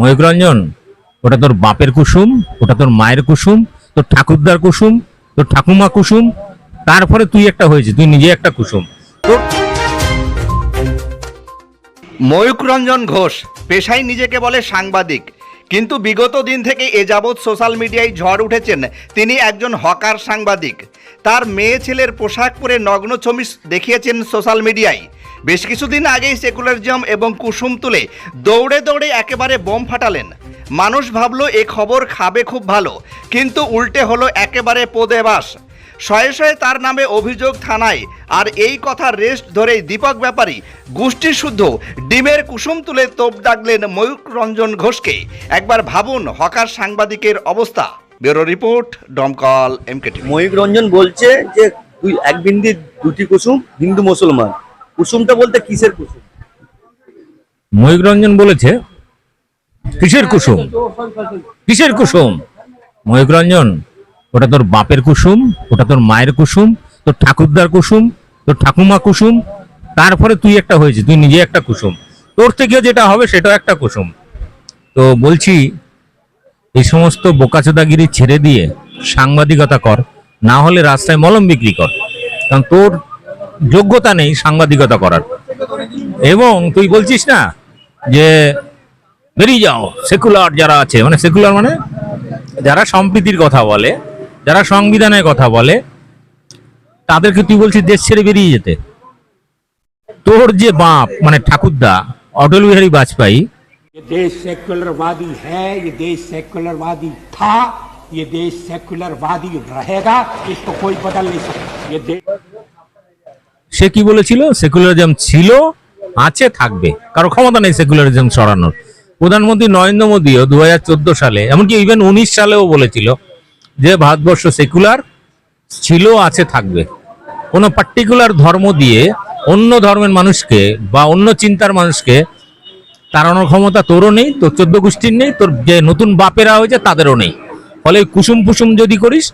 ময়ূররঞ্জন ওটা তোর বাপের কুসুম, ওটা তোর মায়ের কুসুম, তোর ঠাকুরদার কুসুম, তোর ঠাকুমা কুসুম, তারপরে তুই একটা হয়েছে তুই নিজে একটা কুসুম। ময়ূক রঞ্জন ঘোষ, পেশায় নিজেকে বলে সাংবাদিক, কিন্তু বিগত দিন থেকে এ যাবৎ সোশ্যাল মিডিয়ায় ঝড় উঠেছেন, তিনি একজন হকার সাংবাদিক। তার মেয়ে ছেলের পোশাক পরে নগ্ন ছবি দেখিয়েছেন সোশ্যাল মিডিয়ায়। বেশ কিছুদিন আগেই সেকুলারিজম এবং কুসুম তুলে দৌড়ে দৌড়ে একেবারে বোম ফাটালেন। মানুষ ভাবলো, এ খবর খাবে খুব ভালো। কিন্তু উল্টে হলো একেবারে পোদে বাস। শয়ে শয়ে তার নামে অভিযোগ থানায়। আর এই কথা রেস্ট ধরেই দীপক ব্যাপারী গোষ্ঠী শুদ্ধ ডিমের কুসুম তুলে তোপ দাগলেন ময়ূক রঞ্জন ঘোষকে। একবার ভাবুন, হকার সাংবাদিকের অবস্থা। ব্যুরো রিপোর্ট ডমকল এমকে ময়ূক রঞ্জন বলছে যে দুই এক বিন্দি দুটি কুসুম, হিন্দু মুসলমান। কুসুমটা বলতে কিসের কুসুম? ময়ূররঞ্জন বলেছে, কিসের কুসুম? কিসের কুসুম? ময়ূররঞ্জন ওটা তোর বাপের কুসুম, ওটা তোর মায়ের কুসুম, তোর ঠাকুরদার কুসুম, তোর ঠাকুমা কুসুম, তারপরে তুই একটা হয়েছে, তুই নিজে একটা কুসুম। তোর থেকেও যেটা হবে সেটাও একটা কুসুম। তো বলছি, এই সমস্ত বোকাচোদাগিরি ছেড়ে দিয়ে সাংবাদিকতা কর, না হলে রাস্তায় মলম বিক্রি কর। কারণ তোর যোগ্যতা নেই সাংবাদিকতা করার এবং তুই বলছিস না যে বেরিয়ে যাও সেকুলার যারা আছে মানে সেকুলার মানে যারা সম্প্রীতির কথা বলে যারা সংবিধানের কথা বলে তাদেরকে তুই বলছিস দেশ ছেড়ে বেরিয়ে যেতে তোর যে বাপ মানে ঠাকুরদা অটল বিহারী বাজপেয়ী ये देश सेक्युलरवादी है ये देश सेक्युलरवादी था ये देश सेक्युलरवादी रहेगा इसको कोई बदल नहीं सकता ये देश সে কি বলেছিল? সেকুলারিজম ছিল, আছে, থাকবে। কারও ক্ষমতা নেই সেকুলারিজম সরানোর প্রধানমন্ত্রী নরেন্দ্র মোদীও দু হাজার চোদ্দ সালে, এমনকি ইভেন উনিশ সালেও বলেছিল যে ভারতবর্ষ সেকুলার, ছিল, আছে, থাকবে। কোনো পার্টিকুলার ধর্ম দিয়ে অন্য ধর্মের মানুষকে বা অন্য চিন্তার মানুষকে তাড়ানোর ক্ষমতা তোরও নেই, তোর চোদ্দ গোষ্ঠীর নেই, তোর যে নতুন বাপেরা হয়েছে তাদেরও নেই। ফলে কুসুম কুসুম যদি করিস,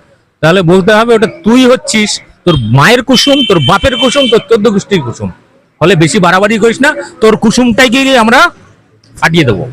তাহলে বলতে হবে ওটা তুই হচ্ছিস তোর মায়ের কুসুম, তোর বাপের কুসুম, তোর চোদ্দ গোষ্ঠীর কুসুম। ফলে বেশি বাড়াবাড়ি করিস না, তোর কুসুমটাই গিয়ে আমরা ফাটিয়ে দেবো।